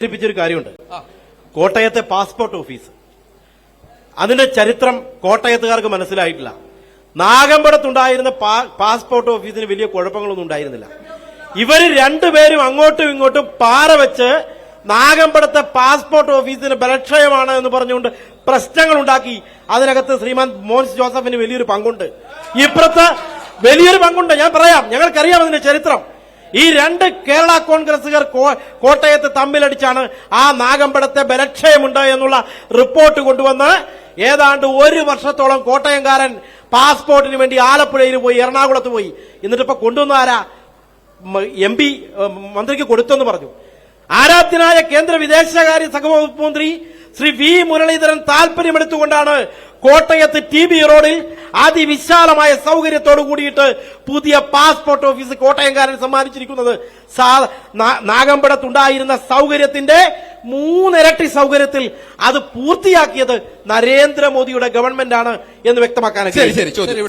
സൂചിപ്പിച്ചൊരു കാര്യമുണ്ട്. കോട്ടയത്തെ passport office. അതിന്റെ ചരിത്രം കോട്ടയത്തുകാർക്ക് മനസ്സിലായിട്ടില്ല. നാഗമ്പടത്തുണ്ടായിരുന്ന പാസ്പോർട്ട് ഓഫീസിന് വലിയ കുഴപ്പങ്ങളൊന്നും ഉണ്ടായിരുന്നില്ല. ഇവർ രണ്ടുപേരും അങ്ങോട്ടും ഇങ്ങോട്ടും പാറ വെച്ച് നാഗമ്പടത്തെ പാസ്പോർട്ട് ഓഫീസിന് ബലക്ഷയമാണ് എന്ന് പറഞ്ഞുകൊണ്ട് പ്രശ്നങ്ങൾ ഉണ്ടാക്കി. അതിനകത്ത് ശ്രീമാൻ മോൻസ് ജോസഫിന് വലിയൊരു പങ്കുണ്ട്. ഇപ്പുറത്ത് വലിയൊരു പങ്കുണ്ട്. ഞാൻ പറയാം ഞങ്ങൾക്കറിയാം അതിന്റെ ചരിത്രം. ഈ രണ്ട് കേരള കോൺഗ്രസുകാർ കോട്ടയത്ത് തമ്മിലടിച്ചാണ് ആ നാഗമ്പടത്തെ ബലക്ഷയമുണ്ട് എന്നുള്ള റിപ്പോർട്ട് കൊണ്ടുവന്ന് ഏതാണ്ട് ഒരു വർഷത്തോളം കോട്ടയംകാരൻ പാസ്പോർട്ടിന് വേണ്ടി ആലപ്പുഴയിൽ പോയി എറണാകുളത്ത് പോയി. എന്നിട്ട് ഇപ്പൊ കൊണ്ടുവന്ന ആരാ? എം പി മന്ത്രിക്ക് കൊടുത്തെന്ന് പറഞ്ഞു. ആരാധ്യനായ കേന്ദ്ര വിദേശകാര്യ സഹവകുപ്പ് മന്ത്രി ശ്രീ വി മുരളീധരൻ താല്പര്യമെടുത്തുകൊണ്ടാണ് കോട്ടയത്ത് ടി ബി റോഡിൽ അതിവിശാലമായ സൗകര്യത്തോടു കൂടിയിട്ട് പുതിയ പാസ്പോർട്ട് ഓഫീസ് കോട്ടയംകാരൻ സമ്മാനിച്ചിരിക്കുന്നത്. നാഗമ്പടത്തുണ്ടായിരുന്ന സൗകര്യത്തിന്റെ മൂന്നിരട്ടി സൗകര്യത്തിൽ അത് പൂർത്തിയാക്കിയത് നരേന്ദ്രമോദിയുടെ ഗവൺമെന്റാണ് എന്ന് വ്യക്തമാക്കാൻ ശരി ശരി ചോദ്യം.